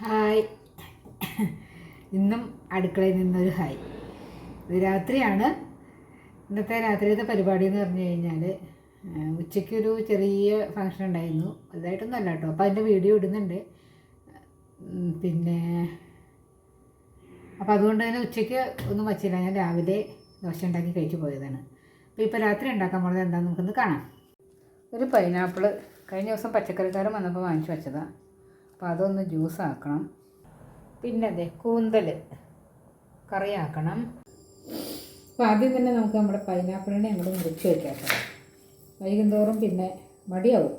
Hi. ഇന്നും അടുക്കളയിൽ നിന്നൊരു ഹായ്. ഇത് രാത്രിയാണ്. ഇന്നത്തെ രാത്രിയിലത്തെ പരിപാടി എന്ന് പറഞ്ഞു കഴിഞ്ഞാൽ ഉച്ചയ്ക്കൊരു ചെറിയ ഫങ്ഷൻ ഉണ്ടായിരുന്നു. വലുതായിട്ടൊന്നും അല്ല കേട്ടോ. അപ്പോൾ അതിന്റെ വീഡിയോ ഇടുന്നുണ്ട്. പിന്നെ അപ്പോൾ അതുകൊണ്ട് തന്നെ ഉച്ചയ്ക്ക് ഒന്നും വച്ചില്ല. ഞാൻ രാവിലെ ദോശ ഉണ്ടാക്കി കഴിച്ചു പോയതാണ്. അപ്പോൾ ഇപ്പോൾ രാത്രി ഉണ്ടാക്കാൻ പോകുന്നത് എന്താണെന്ന് നമുക്കൊന്ന് കാണാം. ഒരു പൈനാപ്പിൾ കഴിഞ്ഞ ദിവസം പച്ചക്കറിക്കാരൻ വന്നപ്പോൾ വാങ്ങിച്ചു വെച്ചതാണ് അപ്പോൾ അതൊന്ന് ജ്യൂസ് ആക്കണം പിന്നെ അതെ കൂന്തൽ കറിയാക്കണം. അപ്പോൾ ആദ്യം തന്നെ നമുക്ക് നമ്മുടെ പൈനാപ്പിളിനെ അങ്ങോട്ട് മുറിച്ച് വയ്ക്കാം വൈകുന്നോറും പിന്നെ മടിയാവും.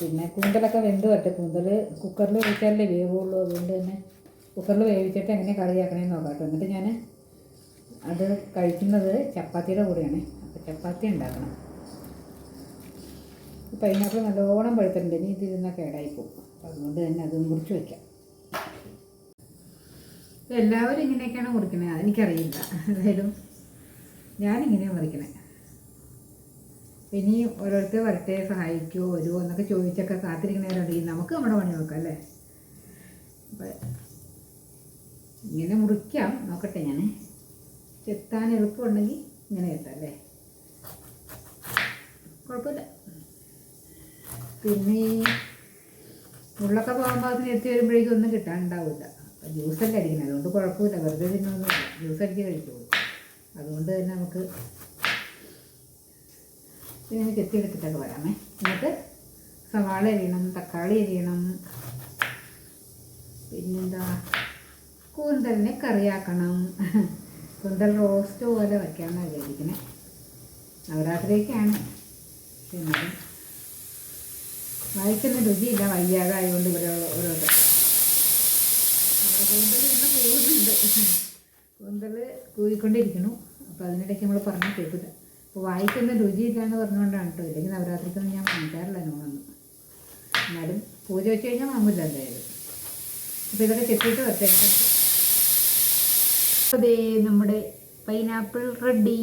പിന്നെ കൂന്തലൊക്കെ വെന്ത് പറ്റും കൂന്തൽ കുക്കറിൽ വേവിച്ചാലേ വേവുള്ളൂ. അതുകൊണ്ട് തന്നെ കുക്കറിൽ വേവിച്ചിട്ട് എങ്ങനെ കറിയാക്കണമെന്ന് നോക്കാം എന്നിട്ട് ഞാൻ അത് കഴിക്കുന്നത് ചപ്പാത്തിയുടെ കൂടെയാണ്. അപ്പോൾ ചപ്പാത്തി ഉണ്ടാക്കണം. പൈനാപ്പിൾ നല്ലോണം പഴുത്തിട്ടുണ്ട്. ഇനി ഇതിൽ കേടായി പോകും. അതുകൊണ്ട് തന്നെ അത് മുറിച്ച് വയ്ക്കാം എല്ലാവരും ഇങ്ങനെയൊക്കെയാണ് മുറിക്കണത് അതെനിക്കറിയില്ല എന്തായാലും ഞാനിങ്ങനെയാണ് മുറിക്കണേ. ഇനി ഓരോരുത്തർ വരട്ടെ സഹായിക്കുമോ വരുമോ എന്നൊക്കെ ചോദിച്ചൊക്കെ കാത്തിരിക്കുന്നവരുണ്ടെങ്കിൽ നമുക്ക് നമ്മുടെ പണി നോക്കാം അല്ലേ? ഇങ്ങനെ മുറിക്കാം. നോക്കട്ടെ ഞാൻ. ചെത്താൻ എളുപ്പമുണ്ടെങ്കിൽ ഇങ്ങനെ ചെത്താം അല്ലേ? കുഴപ്പമില്ല. പിന്നെ ഉള്ളൊക്കെ പോകുമ്പോൾ അതിന് എത്തി വരുമ്പോഴേക്കും ഒന്നും കിട്ടാനുണ്ടാവില്ല. അപ്പം ജ്യൂസല്ലേ അടിക്കുന്നത് അതുകൊണ്ട് കുഴപ്പമില്ല. വെറുതെ തിന്നൊന്നുമില്ല ജ്യൂസ് അടിച്ച് കഴിക്കുള്ളൂ അതുകൊണ്ട് തന്നെ നമുക്ക് ഇതിനെ എത്തിയെടുത്തിട്ടൊക്കെ വരാമേ. എന്നിട്ട് സവാള എരിയണം തക്കാളി എരിയണം പിന്നെന്താ? കൂന്തലിനെ കറിയാക്കണം. കൂന്തൽ റോസ്റ്റ് പോലെ വയ്ക്കാമെന്നാണ് വിചാരിക്കുന്നത് നവരാത്രിയൊക്കെയാണ്. എന്നാലും വായിക്കുന്ന രുചിയില്ല വയ്യാതായതുകൊണ്ട് ഇവിടെ ഓരോ നമ്മുടെ കൂന്തൽ ഇന്ന് പോകുന്നുണ്ട് കൂന്തൽ അപ്പോൾ അതിനിടയ്ക്ക് നമ്മൾ പറഞ്ഞു കേൾക്കില്ല അപ്പോൾ വായിക്കുന്ന രുചിയില്ല എന്ന് പറഞ്ഞുകൊണ്ടാണ് കേട്ടോ ഇല്ലെങ്കിൽ നവരാത്രിക്കൊന്നും ഞാൻ വാങ്ങിക്കാറില്ല നോണെന്ന്. എന്നാലും പൂജ വെച്ച് കഴിഞ്ഞാൽ വാങ്ങില്ല എന്തായാലും. അപ്പോൾ ഇതൊക്കെ ചെത്തിയിട്ട് വെച്ചേക്കാം അതേ നമ്മുടെ പൈനാപ്പിൾ റെഡി.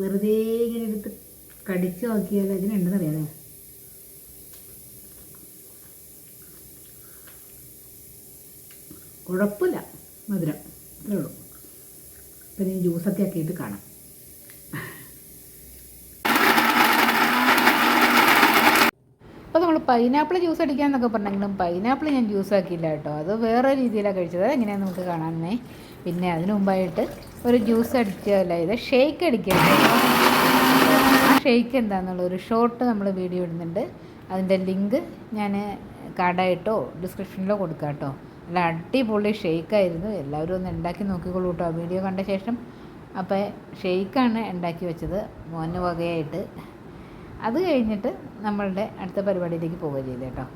വെറുതെ ഇങ്ങനെ എടുത്ത് കടിച്ചു നോക്കിയാൽ അതിനുണ്ടെന്ന് കുഴപ്പമില്ല. മധുരം. അത്രേ ഉള്ളൂ. അപ്പം ഇനി ജ്യൂസൊക്കെ ആക്കിയിട്ട് കാണാം. അപ്പോൾ നമ്മൾ പൈനാപ്പിൾ ജ്യൂസ് അടിക്കാമെന്നൊക്കെ പറഞ്ഞെങ്കിലും പൈനാപ്പിൾ ഞാൻ ജ്യൂസ് ആക്കിയില്ല കേട്ടോ. അത് വേറെ രീതിയിലാണ് കഴിച്ചത്. എങ്ങനെയാണെന്ന് നമുക്ക് കാണാമെന്നേ പിന്നെ അതിനു മുമ്പായിട്ട് ഒരു ജ്യൂസ് അടിച്ചല്ല ഇത് ഷേക്ക് അടിക്കുക ഷേക്ക് എന്താണെന്നുള്ള ഒരു ഷോർട്ട് നമ്മൾ വീഡിയോ ഇടുന്നുണ്ട്. അതിന്റെ ലിങ്ക് ഞാൻ കാർഡായിട്ടോ ഡിസ്ക്രിപ്ഷനിലോ കൊടുക്കാം കേട്ടോ. നല്ല അടിപൊളി ഷെയ്ക്കായിരുന്നു. എല്ലാവരും ഒന്ന് ഉണ്ടാക്കി നോക്കിക്കോളൂ കേട്ടോ വീഡിയോ കണ്ട ശേഷം അപ്പോൾ ഷെയ്ക്കാണ് ഉണ്ടാക്കി വെച്ചത് മോന് വകയായിട്ട്. അത് കഴിഞ്ഞിട്ട് നമ്മളുടെ അടുത്ത പരിപാടിയിലേക്ക് പോവുക ചെയ്തേ കേട്ടോ.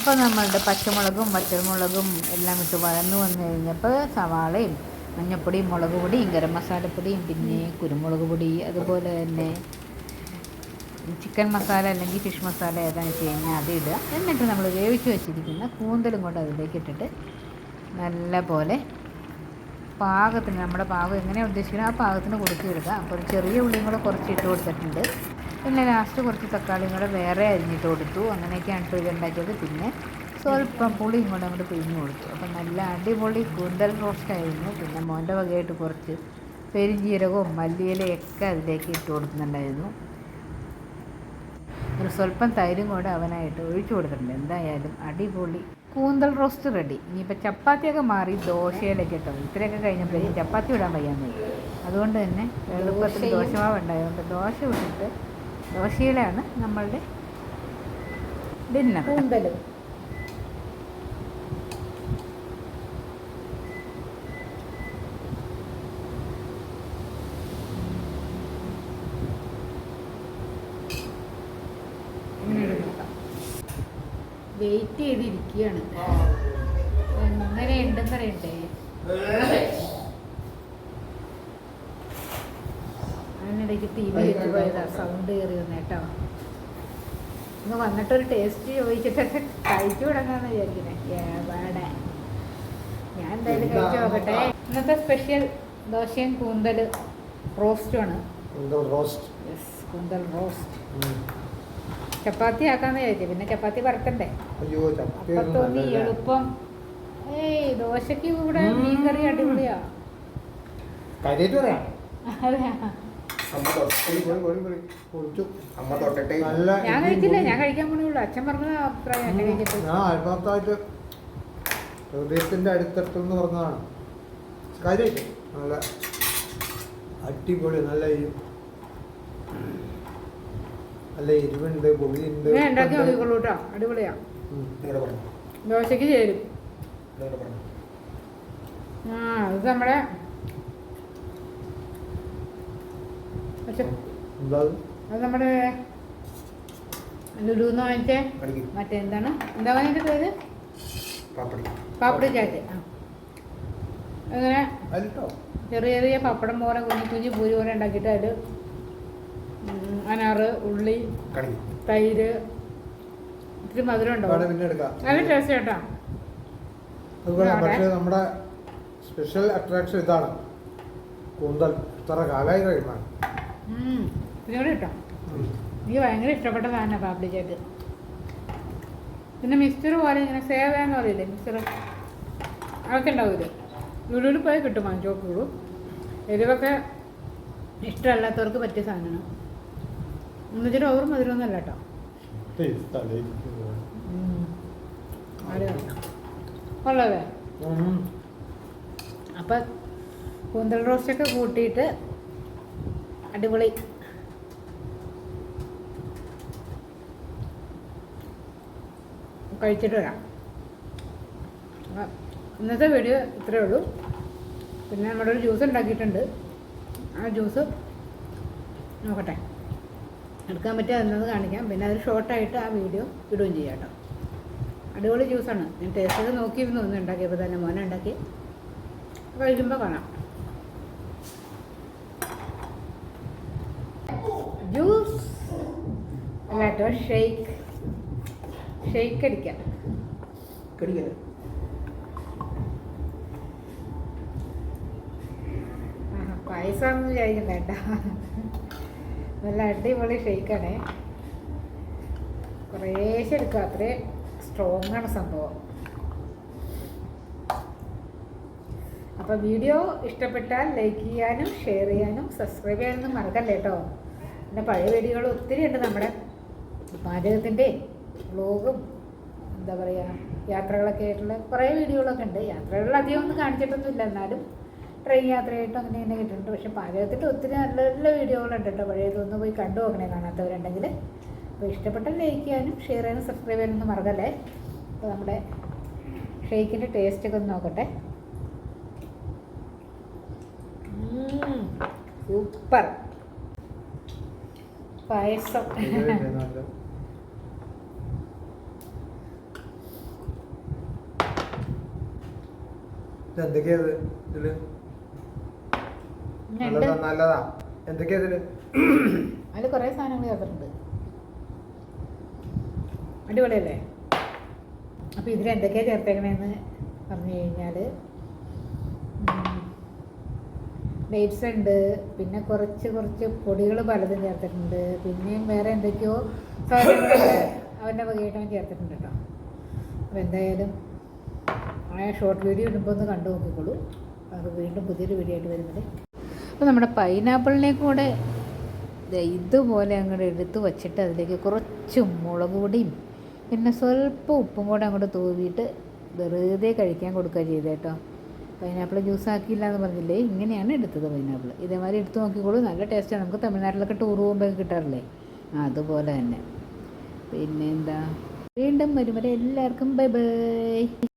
അപ്പോൾ നമ്മളുടെ പച്ചമുളകും പച്ചമുളകും എല്ലാം ഇട്ട് വഴന്നു വന്നു കഴിഞ്ഞപ്പോൾ സവാളയും മഞ്ഞപ്പൊടിയും മുളക് പൊടിയും ഗരം മസാലപ്പൊടിയും പിന്നെ കുരുമുളക് പൊടി അതുപോലെ തന്നെ ചിക്കൻ മസാല അല്ലെങ്കിൽ ഫിഷ് മസാല ഏതാണെന്ന് വെച്ച് കഴിഞ്ഞാൽ അത് ഇടുക. എന്നിട്ട് നമ്മൾ വേവിച്ച് വെച്ചിരിക്കുന്ന കൂന്തലും കൊണ്ട് അതിലേക്ക് ഇട്ടിട്ട് നല്ല പോലെ പാകത്തിന് നമ്മുടെ പാകം എങ്ങനെ ഉദ്ദേശിക്കണം ആ പാകത്തിന് കൊടുത്തിടുക അപ്പോൾ ഒരു ചെറിയ ഉള്ളിയും കൂടെ കുറച്ച് ഇട്ട് കൊടുത്തിട്ടുണ്ട്. പിന്നെ ലാസ്റ്റ് കുറച്ച് തക്കാളിയും കൂടെ വേറെ അരിഞ്ഞിട്ട് കൊടുത്തു. അങ്ങനെയൊക്കെയാണ് ഇട്ട് ഉണ്ടാക്കിയത് പിന്നെ സ്വല്പം പുളിയും കൂടെ അങ്ങോട്ട് പിഴിഞ്ഞ് കൊടുത്തു. അപ്പം നല്ല അടിപൊളി കൂന്തൽ റോസ്റ്റ് ആയിരുന്നു. പിന്നെ മോന്റെ വകയായിട്ട് കുറച്ച് പെരിഞ്ജീരകവും മല്ലിയിലയൊക്കെ അതിലേക്ക് ഇട്ട് കൊടുക്കുന്നുണ്ടായിരുന്നു. ഒരു സ്വല്പം തൈരും കൂടെ അവനായിട്ട് ഒഴിച്ചു കൊടുത്തിട്ടുണ്ട്. എന്തായാലും അടിപൊളി കൂന്തൽ റോസ്റ്റ് റെഡി. ഇനിയിപ്പോൾ ചപ്പാത്തിയൊക്കെ മാറി ദോശയിലേക്ക് ഇട്ടോ. ഇത്രയൊക്കെ കഴിഞ്ഞപ്പോഴേക്കും ചപ്പാത്തി ഇടാൻ വയ്യാന്ന് അതുകൊണ്ട് തന്നെ എളുപ്പത്തിൽ ദോശമാവ് ഉണ്ടായതുകൊണ്ട് ദോശ വിട്ടിട്ട് ദോശയിലാണ് നമ്മളുടെ ഡിന്നർ. വെയിറ്റ് ചെയ്തിരിക്കുകയാണ് എങ്ങനെ ഉണ്ടെന്ന് അറിയണ്ടേ അതിനിടയ്ക്ക് ടി വി വെച്ച് പോയതാ സൗണ്ട് കയറി വന്നേട്ടോ ഇന്ന് വന്നിട്ടൊരു ടേസ്റ്റ് ചോദിച്ചിട്ടൊക്കെ കഴിച്ചു തുടങ്ങാന്ന് എവിടെ? ഞാൻ എന്തായാലും കഴിച്ചു നോക്കട്ടെ. ഇന്നത്തെ സ്പെഷ്യൽ ദോശയും കൂന്തൽ റോസ്റ്റുമാണ് കൂന്തൽ റോസ്റ്റ് യെസ് കൂന്തൽ റോസ്റ്റ് ചപ്പാത്തി ആക്കാന്ന് വിചാരിച്ചു. പിന്നെ ചപ്പാത്തി ചപ്പാത്തി അപ്പൊ തോന്നി എളുപ്പം. ഏയ് ദോശക്ക് കൂടെ മീൻ മീൻകറി അടിപൊളിയാ. ഞാൻ കഴിച്ചില്ല ഞാൻ കഴിക്കാൻ പോണുള്ളൂ അച്ഛൻ പറഞ്ഞ അഭിപ്രായം ആത്മാർത്ഥമായിട്ട് ഹൃദയത്തിന്റെ പറഞ്ഞതാണ്. കാര്യമായിട്ട് നല്ല അടിപൊളി നല്ല എരിവുണ്ട് പുളിയുണ്ട് ഉണ്ടാക്കി. നോക്കിക്കോളൂ കേട്ടോ അടിപൊളിയാ. ദോശക്ക് ചേരും. ആ ഇത് നമ്മുടെ അത്? നമ്മുടെ ലുഡു എന്ന് വാങ്ങിച്ചേ മറ്റേ എന്താണ്? എന്താ വാങ്ങിയിട്ട് പേര് പാപ്പടി ചാറ്റ്. അങ്ങനെ ചെറിയ ചെറിയ പപ്പടം പോലെ കുഞ്ഞു കുഞ്ഞു പൂരി പോലെ ഉണ്ടാക്കിയിട്ട് അതിൽ അനാറ് ഉള്ളി തൈര് ഇത്തിരി മധുരം ഉണ്ടോ? നല്ല ടേസ്റ്റ് കേട്ടോ അതുപോലെ പക്ഷേ നമ്മുടെ സ്പെഷ്യൽ അട്രാക്ഷൻ ഇതാണ്. കൂന്തൽ. ഇത്ര കാലമായി കഴിയുമ്പോൾ. ഇതിനോട് കിട്ടോ എനിക്ക് ഭയങ്കര ഇഷ്ടപ്പെട്ട സാധനമാണ് പാപ്പടി ചാറ്റ് പിന്നെ മിക്സ്ചർ പോലെ ഇങ്ങനെ സേവ എന്ന് പറയില്ലേ മിക്സ്ചർ? അതൊക്കെ ഉണ്ടാവില്ല ലുലുവിൽ പോയി കിട്ടും മഞ്ചോക്കുള്ളൂ എരിവൊക്കെ ഇഷ്ടമല്ലാത്തവർക്ക് പറ്റിയ സാധനമാണ്. എന്നുവെച്ചാൽ ഓവർ മധുരമൊന്നുമല്ല കേട്ടോ. കൊള്ളാവേ അപ്പം കൂന്തൽ റോസ്റ്റൊക്കെ കൂട്ടിയിട്ട് അടിപൊളി. കഴിച്ചിട്ട് വരാം. ഇന്നത്തെ വീഡിയോ ഇത്രയേ ഉള്ളൂ. പിന്നെ നമ്മുടെ ഒരു ജ്യൂസ് ഉണ്ടാക്കിയിട്ടുണ്ട്. ആ ജ്യൂസ് നോക്കട്ടെ. എടുക്കാൻ പറ്റുക എന്നത് കാണിക്കാം. പിന്നെ അത് ഷോർട്ടായിട്ട് ആ വീഡിയോ ഇടുകയും ചെയ്യാം കേട്ടോ. അടിപൊളി ജ്യൂസാണ് ഞാൻ ടേസ്റ്റ് ടേസ്റ്റൊക്കെ നോക്കിയിരുന്നു. ഒന്ന് ഉണ്ടാക്കിയപ്പോൾ തന്നെ മോനെ ഉണ്ടാക്കി. കഴിക്കുമ്പോൾ കാണാം. ജ്യൂസ് അല്ല കേട്ടോ ഷെയ്ക്ക് ഷെയ്ക്ക് അടിക്കാം. പായസം വിചാരിക്കുന്നേട്ടാ പായസമൊന്നും വിചാരിക്കണ്ട കേട്ടോ. നല്ല അടിപൊളി ഷെയ്ക്കാണേ. കുറേശ്ശെ എടുക്കുക അത്രയും സ്ട്രോങ് ആണ് സംഭവം. അപ്പോൾ വീഡിയോ ഇഷ്ടപ്പെട്ടാൽ ലൈക്ക് ചെയ്യാനും ഷെയർ ചെയ്യാനും സബ്സ്ക്രൈബ് ചെയ്യാനൊന്നും മറക്കല്ലേ കേട്ടോ പിന്നെ പഴയ വീഡിയോകൾ ഒത്തിരി ഉണ്ട് നമ്മുടെ പാചകത്തിന്റെ വ്ലോഗും എന്താ പറയുക യാത്രകളൊക്കെ ആയിട്ടുള്ള കുറേ വീഡിയോകളൊക്കെ ഉണ്ട്. യാത്രകളിൽ അധികം ഒന്നും കാണിച്ചിട്ടൊന്നുമില്ല എന്നാലും ട്രെയിൻ യാത്രയായിട്ടും അങ്ങനെ തന്നെ കിട്ടുന്നുണ്ട് പക്ഷെ പാചകത്തിന്റെ ഒത്തിരി നല്ല നല്ല വീഡിയോകളുണ്ട് കേട്ടോ. പഴയതൊന്ന് പോയി കണ്ടു നോക്കണേ കാണാത്തവരുണ്ടെങ്കിൽ. അപ്പോൾ ഇഷ്ടപ്പെട്ടാൽ ലൈക്ക് ചെയ്യാനും ഷെയർ ചെയ്യാനും സബ്സ്ക്രൈബ് ചെയ്യാനൊന്നും മറക്കല്ലേ? അപ്പോൾ നമ്മുടെ ഷെയ്ക്കിന്റെ ടേസ്റ്റൊക്കെ ഒന്ന് നോക്കട്ടെ. സൂപ്പർ പായസം. എന്തൊക്കെയാ ഇത്? ഇതിൽ നല്ലതാ നല്ലതാ. എന്തൊക്കെയാ ഇതിൽ? അതിൽ കുറേ സാധനങ്ങൾ ചേർത്തിട്ടുണ്ട്. അടിപൊളിയല്ലേ? അപ്പോൾ ഇതിൽ എന്തൊക്കെയാ ചേർത്തേക്കണേന്ന് പറഞ്ഞു കഴിഞ്ഞാൽ ഡേറ്റ്സ് ഉണ്ട്. പിന്നെ കുറച്ച് കുറച്ച് പൊടികൾ പലതും ചേർത്തിട്ടുണ്ട്. പിന്നെയും വേറെ എന്തൊക്കെയോ സാധനങ്ങളൊക്കെ അവന്റെ വകയായിട്ട് ചേർത്തിട്ടുണ്ട് കേട്ടോ. അപ്പോൾ എന്തായാലും ആ ഷോർട്ട് വീഡിയോ ഇടുമ്പോൾ ഒന്ന് കണ്ടു നോക്കിക്കോളൂ. അത് വീണ്ടും പുതിയൊരു വീഡിയോ ആയിട്ട് വരുന്നത് അപ്പോൾ നമ്മുടെ പൈനാപ്പിളിനെ കൂടെ ഇതുപോലെ അങ്ങോട്ട് എടുത്ത് വച്ചിട്ട് അതിലേക്ക് കുറച്ച് മുളക് പൊടിയും പിന്നെ സ്വല്പം ഉപ്പും കൂടെ അങ്ങോട്ട് തൂവിയിട്ട് വെറുതെ കഴിക്കാൻ കൊടുക്കുക ചെയ്തത് കേട്ടോ പൈനാപ്പിൾ ജ്യൂസ് ആക്കിയില്ല എന്ന് പറഞ്ഞില്ലേ? ഇങ്ങനെയാണ് എടുത്തത് പൈനാപ്പിൾ ഇതേമാതിരി എടുത്ത് നോക്കിക്കോളൂ. നല്ല ടേസ്റ്റാണ് നമുക്ക് തമിഴ്നാട്ടിലൊക്കെ ടൂർ പോകുമ്പോൾ കിട്ടാറില്ലേ? അതുപോലെ തന്നെ. പിന്നെ എന്താ? വീണ്ടും വരും വരെ എല്ലാവർക്കും ബൈ ബൈ